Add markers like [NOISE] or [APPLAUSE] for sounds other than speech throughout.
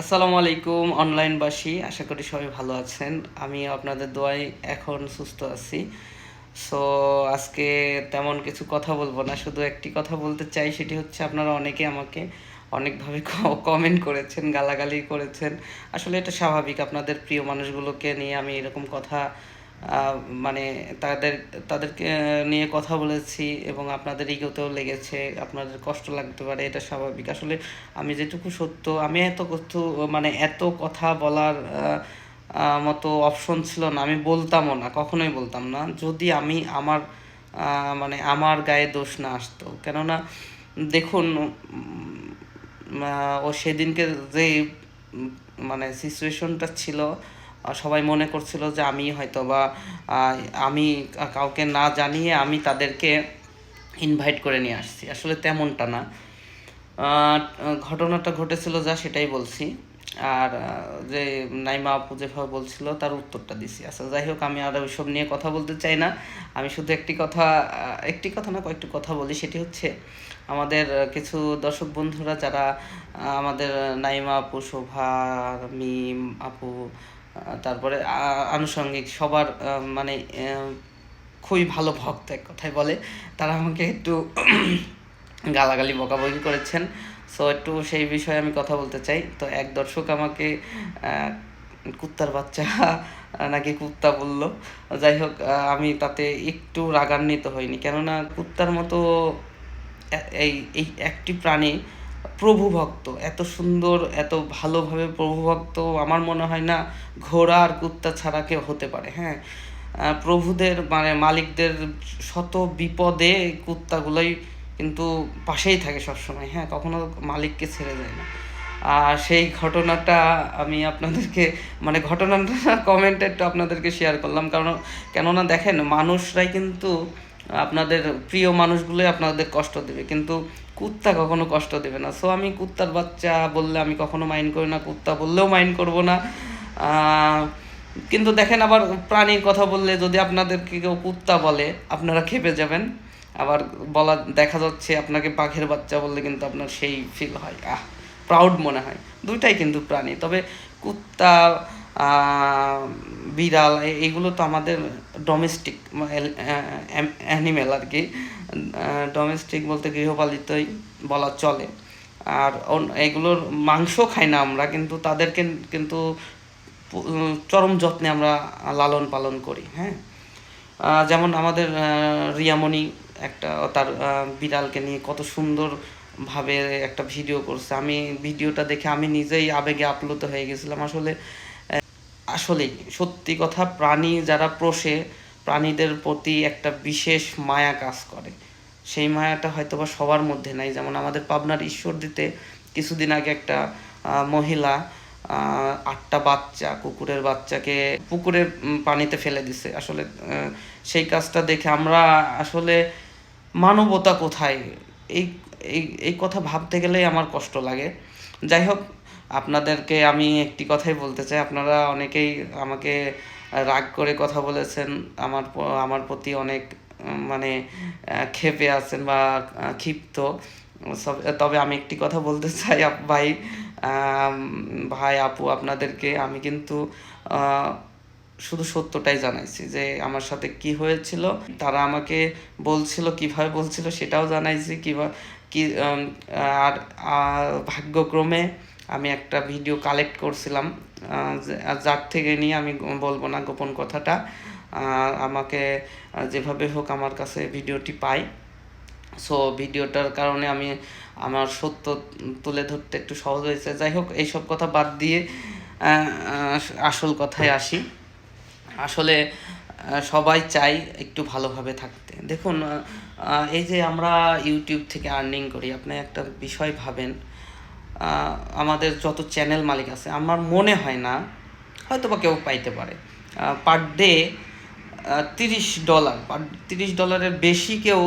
আসসালামু আলাইকুম, অনলাইনবাসী, আশা করি সবাই ভালো আছেন। আমি আপনাদের দোয়ায় এখন সুস্থ আছি। সো আজকে তেমন কিছু কথা বলব না, শুধু একটি কথা বলতে চাই, সেটি হচ্ছে আপনারা অনেকে আমাকে অনেকভাবে কমেন্ট করেছেন, গালাগালি করেছেন। আসলে এটা স্বাভাবিক, আপনাদের প্রিয় মানুষগুলোকে নিয়ে আমি এরকম কথা মানে তাদের, তাদেরকে নিয়ে কথা বলেছি এবং আপনাদের ইগোতেও লেগেছে, আপনাদের কষ্ট লাগতে পারে, এটা স্বাভাবিক। আসলে আমি যেটুকু সত্য, আমি এত কিছু মানে এত কথা বলার মতো অপশন ছিল না। আমি বলতামও না, কখনোই বলতাম না। যদি আমি আমার মানে আমার গায়ে দোষ না আসতো, কেননা দেখুন ও সেদিনকে যে মানে সিচুয়েশনটা ছিল সবাই মনে করছিল যে আমি হয়তো বা আমি কাউকে না জানিয়ে আমি তাদেরকে ইনভাইট করে নিয়ে আসছি। আসলে তেমনটা না। ঘটনাটা ঘটেছিল যা সেটাই বলছি। আর যে নাইমা আপু যেভাবে বলছিল তার উত্তরটা দিছি। আচ্ছা যাই হোক, আমি আর ওইসব নিয়ে কথা বলতে চাই না। আমি শুধু একটি কথা একটি কথা না, কয়েকটি কথা বলি। সেটি হচ্ছে আমাদের কিছু দর্শক বন্ধুরা যারা আমাদের নাইমা আপু, শোভা, মিম আপু তারপরে আনুষঙ্গিক সবার মানে খুবই ভালো ভক্ত এক কথায় বলে। তারা আমাকে একটু [CLEARS THROAT] গালাগালি, বকাবকি করেছেন। সো একটু সেই বিষয়ে আমি কথা বলতে চাই। তো এক দর্শক আমাকে কুত্তার বাচ্চা নাকি কুত্তা বলল। যাই হোক আমি তাতে একটু রাগান্বিত হইনি। কেননা কুত্তার মতো এই এই একটি প্রাণী প্রভু ভক্ত এত সুন্দর, এত ভালোভাবে প্রভু ভক্ত আমার মনে হয় না ঘোড়া আর কুত্তা ছাড়া কেউ হতে পারে হ্যাঁ? প্রভুদের মানে মালিকদের শত বিপদে কুত্তাগুলোই কিন্তু পাশেই থাকে সবসময় হ্যাঁ? কখনো মালিককে ছেড়ে যায় না। আর সেই ঘটনাটা আমি আপনাদেরকে মানে ঘটনাটা [LAUGHS] কমেন্টে একটু আপনাদেরকে শেয়ার করলাম, কারণ কেননা দেখেন, মানুষরাই কিন্তু আপনাদের প্রিয় মানুষগুলোই আপনাদের কষ্ট দেবে, কিন্তু কুত্তা কখনো কষ্ট দেবে না। সো আমি কুত্তার বাচ্চা বললে আমি কখনো মাইন্ড করি না, কুত্তা বললেও মাইন্ড করব না। কিন্তু দেখেন আবার প্রাণীর কথা বললে যদি আপনাদেরকে কেউ কুত্তা বলে, আপনারা খেপে যাবেন। আবার বলা, দেখা যাচ্ছে আপনাকে বাঘের বাচ্চা বললে কিন্তু আপনার সেই ফিল হয়। আহ প্রাউড মনে হয়। দুইটাই কিন্তু প্রাণী। তবে কুত্তা বিড়াল এগুলো তো আমাদের ডোমেস্টিক অ্যানিমেল আর কি ডোমেস্টিক বলতে গৃহপালিতই বলা চলে। আর এগুলোর মাংস খাই না আমরা, কিন্তু তাদেরকে কিন্তু চরম যত্নে আমরা লালন পালন করি হ্যাঁ? যেমন আমাদের রিয়ামণি একটা তার বিড়ালকে নিয়ে কত সুন্দর ভাবে একটা ভিডিও করছে। আমি ভিডিওটা দেখে আমি নিজেই আবেগে আপ্লুত হয়ে গেছিলাম। আসলে আসলেই সত্যি কথা প্রাণী যারা পোষে, প্রাণীদের প্রতি একটা বিশেষ মায়া কাজ করে। সেই মায়াটা হয়তো বা সবার মধ্যে নাই। যেমন আমাদের পাবনার ঈশ্বরদীতে কিছুদিন আগে একটা মহিলা আটটা বাচ্চা, কুকুরের বাচ্চাকে পুকুরের পানিতে ফেলে দিছে। আসলে সেই কাজটা দেখে আমরা আসলে মানবতা কোথায়? এই এই কথা ভাবতে গেলেই আমার কষ্ট লাগে। যাই হোক আপনাদেরকে আমি একটি কথাই বলতে চাই। আপনারা অনেকেই আমাকে রাগ করে কথা বলেছেন। আমার আমার প্রতি অনেক মানে ক্ষেপে আছেন বা ক্ষিপ্ত। সব- তবে আমি একটি কথা বলতে চাই ভাই ভাই, আপু, আপনাদেরকে। আমি কিন্তু শুধু সত্যটাই জানাইছি যে, আমার সাথে কি হয়েছিল, তারা আমাকে বলছিল, কীভাবে বলছিল সেটাও জানাইছি কীভাবে কি আর ভাগ্যক্রমে আমি একটা ভিডিও কালেক্ট করছিলাম যার থেকে নিয়ে আমি বলব না গোপন কথাটা আমাকে যেভাবে হোক আমার কাছে ভিডিওটি পাই সো ভিডিওটার কারণে আমি আমার সত্য তুলে ধরতে একটু সহজ হয়েছে। যাই হোক, এইসব কথা বাদ দিয়ে আসল কথায় আসি। আসলে সবাই চাই একটু ভালোভাবে থাকতে। দেখুন এই যে আমরা ইউটিউব থেকে আর্নিং করি, আপনি একটা বিষয় ভাবেন আমাদের যত চ্যানেল মালিক আছে, আমার মনে হয় না হয়তো বা কেউ পাইতে পারে। পার ডে তিরিশ ডলার পার তিরিশ ডলারের বেশি কেউ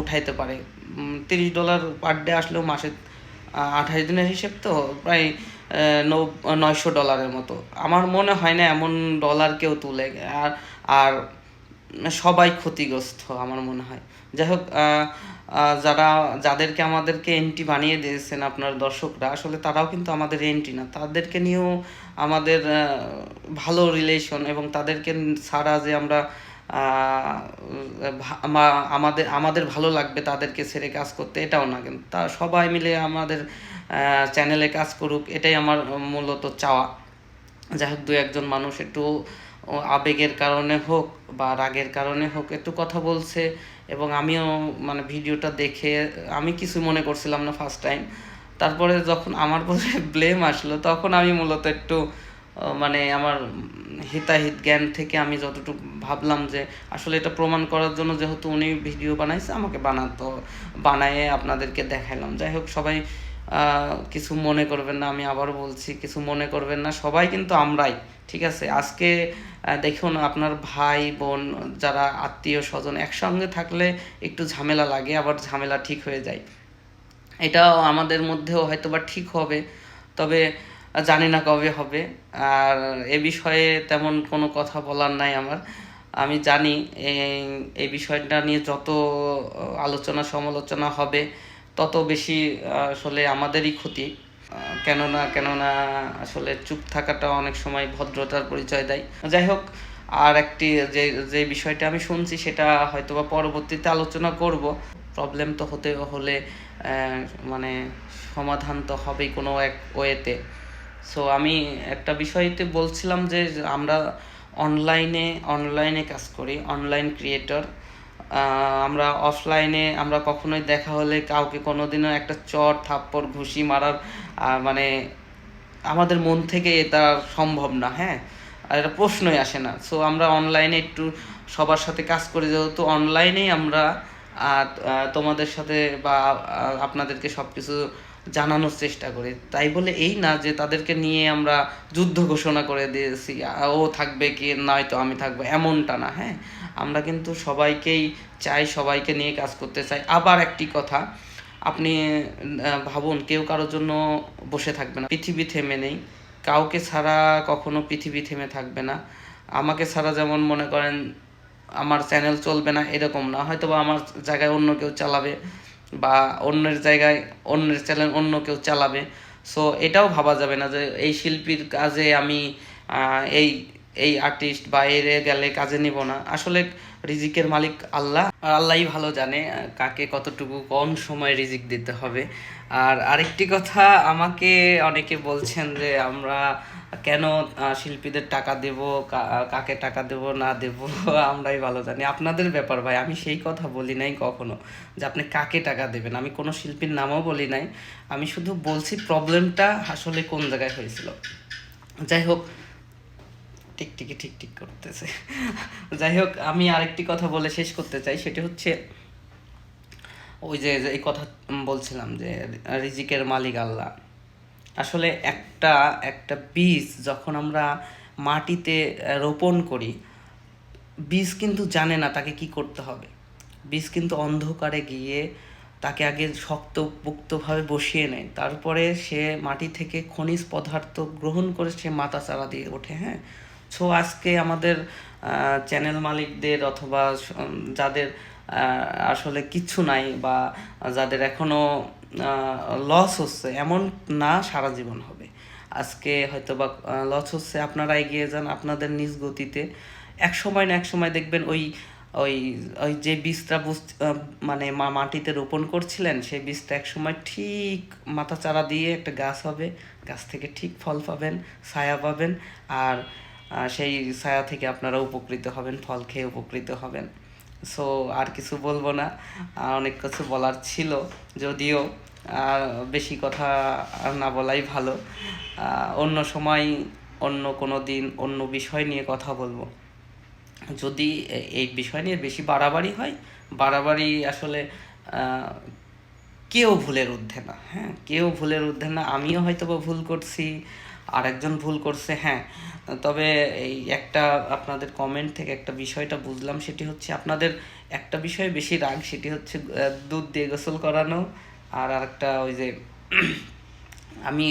উঠাইতে পারে। তিরিশ ডলার পার ডে আসলেও মাসে আঠাশ দিনের হিসেব তো, প্রায় নয়শো ডলারের মতো। আমার মনে হয় না এমন ডলার কেউ তুলে। আর আর সবাই ক্ষতিগ্রস্ত আমার মনে হয়। যাই হোক যারা, যাদেরকে আমাদেরকে এন্টি বানিয়ে দিয়েছেন আপনার দর্শকরা, আসলে তারাও কিন্তু আমাদের এন্টি না। তাদেরকে নিয়েও আমাদের ভালো রিলেশন এবং তাদেরকে ছাড়া যে আমরা আমাদের আমাদের ভালো লাগবে তাদেরকে ছেড়ে কাজ করতে, এটাও না কিন্তু। তা সবাই মিলে আমাদের চ্যানেলে কাজ করুক, এটাই আমার মূলত চাওয়া। যাই হোক দু একজন মানুষ একটু আবেগের কারণে হোক বা রাগের কারণে হোক একটু কথা বলছে এবং আমিও মানে ভিডিওটা দেখে আমি কিছু মনে করছিলাম না ফার্স্ট টাইম তারপরে যখন আমার পরে ব্লেম [LAUGHS] আসলো, তখন আমি মূলত একটু মানে আমার হিতাহিত জ্ঞান থেকে আমি যতটুকু ভাবলাম যে আসলে এটা প্রমাণ করার জন্য যেহেতু উনি ভিডিও বানাইছে, আমাকে বানাতো, বানায়ে আপনাদেরকে দেখাইলাম। যাই হোক, সবাই কিছু মনে করবেন না, আমি আবারও বলছি, কিছু মনে করবেন না, সবাই কিন্তু আমরাই, ঠিক আছে? আজকে দেখুন আপনার ভাই, বোন, যারা আত্মীয় স্বজন একসঙ্গে থাকলে একটু ঝামেলা লাগে, আবার ঝামেলা ঠিক হয়ে যায়। এটাও আমাদের মধ্যেও হয়তো বা ঠিক হবে, তবে জানি না কবে হবে, আর এ বিষয়ে তেমন কোনো কথা বলার নাই আমার। আমি জানি এই বিষয়টা নিয়ে যত আলোচনা সমালোচনা হবে তত বেশি আসলে আমাদেরই ক্ষতি। কেননা কেননা আসলে চুপ থাকাটা অনেক সময় ভদ্রতার পরিচয় দেয়। যাই হোক, আর একটি যে যে বিষয়টা আমি শুনছি সেটা হয়তো বা পরবর্তীতে আলোচনা করব। প্রবলেম তো হতে, হলে মানে সমাধান তো হবেই কোনো এক ওয়েতে। সো আমি একটা বিষয়তে বলছিলাম যে, আমরা অনলাইনে অনলাইনে কাজ করি, অনলাইন ক্রিয়েটর। আমরা অফলাইনে আমরা কখনোই দেখা হলে কাউকে কোনোদিনও একটা চট থাপ্পড়, ঘুষি মারার মানে আমাদের মন থেকে এটা সম্ভব না হ্যাঁ? আর এটা প্রশ্নই আসে না। সো আমরা অনলাইনে একটু সবার সাথে কাজ করি, যেহেতু অনলাইনেই আমরা তোমাদের সাথে বা আপনাদেরকে সব কিছু জানানোর চেষ্টা করি। তাই বলে এই না যে তাদেরকে নিয়ে আমরা যুদ্ধ ঘোষণা করে দিয়েছি, ও থাকবে কি নয়তো আমি থাকব, এমনটা না হ্যাঁ? আমরা কিন্তু সবাইকেই চাই, সবাইকে নিয়ে কাজ করতে চাই। আবার একটি কথা, আপনি ভাবুন, কেউ কারোর জন্য বসে থাকবে না। পৃথিবী থেমে নেই। কাউকে ছাড়া কখনো পৃথিবী থেমে থাকবে না। আমাকে ছাড়া যেমন মনে করেন, আমার চ্যানেল চলবে না, এরকম না। হয়তো বা আমার জায়গায় অন্য কেউ চালাবে। বা অন্যের জায়গায় অন্যের চ্যানেল অন্য কেউ চালাবে। সো এটাও ভাবা যাবে না যে এই শিল্পীর কাজে আমি এই এই আর্টিস্ট বা গেলে কাজে নিব না। আসলে রিজিকের মালিক আল্লাহ। আল্লাহই ভালো জানে কাকে কতটুকু কম সময় রিজিক দিতে হবে। আর আরেকটি কথা আমাকে অনেকে বলছেন যে আমরা কেন শিল্পীদের টাকা দেব কাকে টাকা দেব, না দেব, [LAUGHS] আমরাই ভালো জানি। আপনাদের ব্যাপার ভাই, আমি সেই কথা বলি নাই কখনো যে আপনি কাকে টাকা দেবেন। আমি কোনো শিল্পীর নামও বলি নাই। আমি শুধু বলছি প্রবলেমটা আসলে কোন জায়গায় হয়েছিল। যাই হোক টিকটিকি ঠিক ঠিক করতেছে। [LAUGHS] যাই হোক, আমি আরেকটি কথা বলে শেষ করতে চাই। সেটি হচ্ছে ওই যে এই কথা বলছিলাম যে, রিজিকের মালিক আল্লাহ। আসলে একটা একটা বীজ যখন আমরা মাটিতে রোপণ করি, বীজ কিন্তু জানে না তাকে কি করতে হবে। বীজ কিন্তু অন্ধকারে গিয়ে তাকে আগে শক্ত পোক্তভাবে বসিয়ে নেয়। তারপরে সে মাটি থেকে খনিজ পদার্থ গ্রহণ করে সে মাথা চারা দিয়ে ওঠে হ্যাঁ? সো আজকে আমাদের চ্যানেল মালিকদের অথবা যাদের আসলে কিচ্ছু নাই বা যাদের এখনও লস হচ্ছে, এমন না সারা জীবন হবে। আজকে হয়তো বা লস হচ্ছে, আপনারা এগিয়ে যান আপনাদের নিজ গতিতে। এক সময় না এক সময় দেখবেন ওই ওই ওই যে বীজটা বুঝ- মানে মা- মাটিতে রোপণ করছিলেন, সেই বীজটা এক সময় ঠিক মাথা চারা দিয়ে একটা গাছ হবে, গাছ থেকে ঠিক ফল পাবেন, ছায়া পাবেন, আর সেই ছায়া থেকে আপনারা উপকৃত হবেন, ফল খেয়ে উপকৃত হবেন। সো আর কিছু বলব না। অনেক কিছু বলার ছিল, যদিও বেশি কথা না বলাই ভালো। অন্য সময় অন্য কোনো দিন অন্য বিষয় নিয়ে কথা বলব। যদি এই বিষয় নিয়ে বেশি বাড়াবাড়ি হয়, বাড়াবাড়ি আসলে কেউ ভুলের ঊর্ধ্বে না। হ্যাঁ কেউ ভুলের ঊর্ধ্বে না, আমিও হয়তো ভুল করছি আরেকজন ভুল করছে হ্যাঁ। তবে এই একটা আপনাদের কমেন্ট থেকে একটা বিষয়টা বুঝলাম, সেটি হচ্ছে আপনাদের একটা বিষয়ে বেশি রাগ, সেটি হচ্ছে দুধ দিয়ে গোসল করানো আর আরেকটা ওই যে [CLEARS THROAT] আমি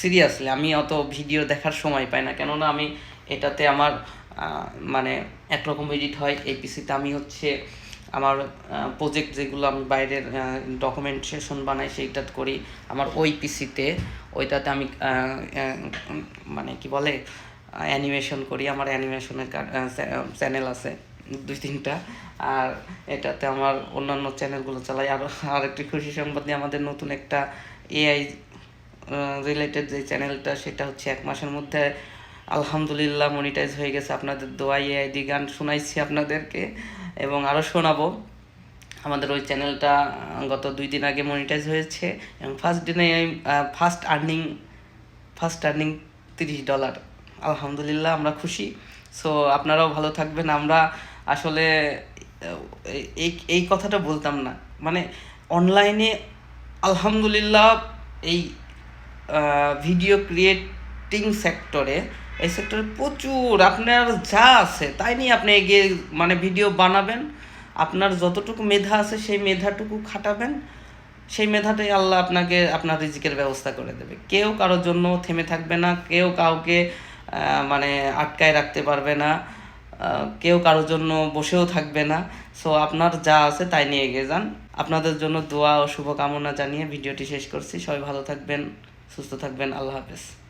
সিরিয়াসলি আমি অত ভিডিও দেখার সময় পাই না, কেননা আমি এটাতে আমার মানে একরকম এডিট হয় এই পিসিতে আমি হচ্ছে আমার প্রজেক্ট যেগুলো আমি বাইরের ডকুমেন্টেশন বানাই সেইটা করি। আমার ওই পিসিতে ওইটাতে আমি মানে কি বলে অ্যানিমেশন করি। আমার অ্যানিমেশনের চ্যানেল আছে, দুই তিনটা। আর এটাতে আমার অন্যান্য চ্যানেলগুলো চালাই। আর আর একটি খুশি দিয়ে আমাদের নতুন একটা এআই রিলেটেড যে চ্যানেলটা সেটা হচ্ছে এক মাসের মধ্যে আলহামদুলিল্লাহ মনিটাইজ হয়ে গেছে। আপনাদের দোয়াই এআইডি গান শোনাইছি আপনাদেরকে। এবং আরও শোনাবো। আমাদের ওই চ্যানেলটা গত দুই দিন আগে মনিটাইজ হয়েছে এবং ফার্স্ট দিনে ফার্স্ট আর্নিং ফার্স্ট আর্নিং তিরিশ ডলার আলহামদুলিল্লাহ, আমরা খুশি। সো আপনারাও ভালো থাকবেন। আমরা আসলে এই এই কথাটা বলতাম না। মানে অনলাইনে আলহামদুলিল্লাহ এই ভিডিও ক্রিয়েটিং সেক্টরে এই সেক্টরে প্রচুর, আপনার যা আছে, তাই নিয়ে আপনি এগিয়ে মানে ভিডিও বানাবেন। আপনার যতটুকু মেধা আছে, সেই মেধাটুকু খাটাবেন। সেই মেধাটাই আল্লাহ আপনাকে, আপনার রিজিকের ব্যবস্থা করে দেবে। কেউ কারোর জন্য থেমে থাকবে না, কেউ কাউকে মানে আটকায় রাখতে পারবে না কেউ কারোর জন্য বসেও থাকবে না। সো আপনার যা আছে, তাই নিয়ে এগিয়ে যান। আপনাদের জন্য দোয়া ও শুভকামনা জানিয়ে ভিডিওটি শেষ করছি। সবাই ভালো থাকবেন, সুস্থ থাকবেন। আল্লাহ হাফেজ।